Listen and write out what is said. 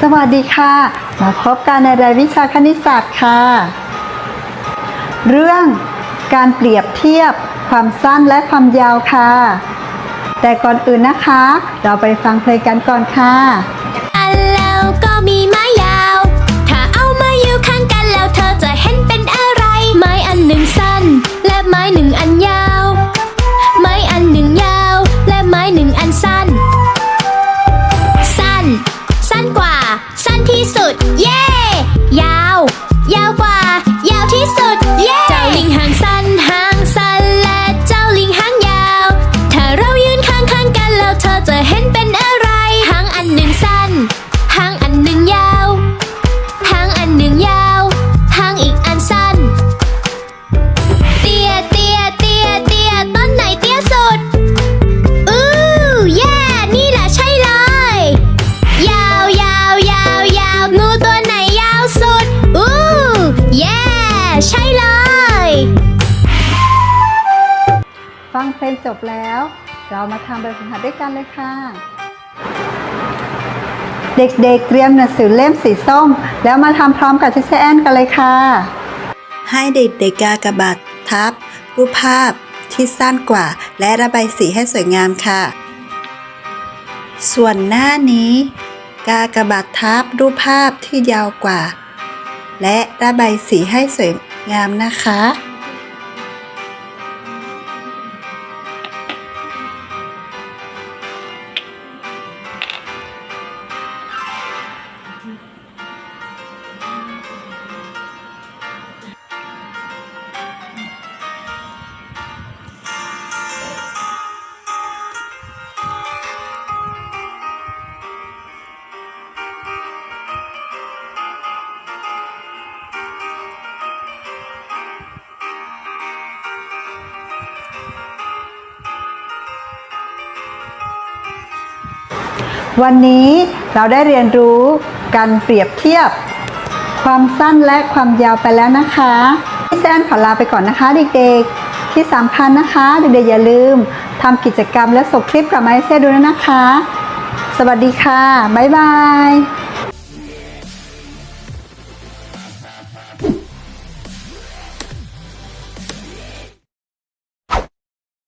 สวัสดีค่ะ มาพบกันในรายวิชาคณิตศาสตร์ค่ะ เรื่องการเปรียบเทียบความสั้นและความยาวค่ะ แต่ก่อนอื่นนะคะ เราไปฟังเพลงกันก่อนค่ะ ใช่เลย ฟังเพลงจบแล้ว เรามาทำแบบฝึกหัดด้วยกันเลยค่ะ เด็กๆ เตรียมหนังสือเล่มสีส้ม แล้วมาทำพร้อมกับทิเชอร์แอนกันเลยค่ะ ให้เด็กๆกากบาททับ รูปภาพที่สั้นกว่า และระบายสีให้สวยงามค่ะ ส่วนหน้านี้ กากบาททับรูปภาพที่ยาวกว่า และระบายสีให้สวย งามนะคะ วันนี้เราได้เรียนรู้การเปรียบเทียบ ความสั้นและความยาวไปแล้วนะคะพี่แซนขอลาไปก่อนนะคะเด็กๆ ที่สำคัญนะคะเด็กๆอย่าลืมทำกิจกรรมและส่งคลิปกลับมาให้เซดูนะคะ สวัสดีค่ะ บ๊ายบาย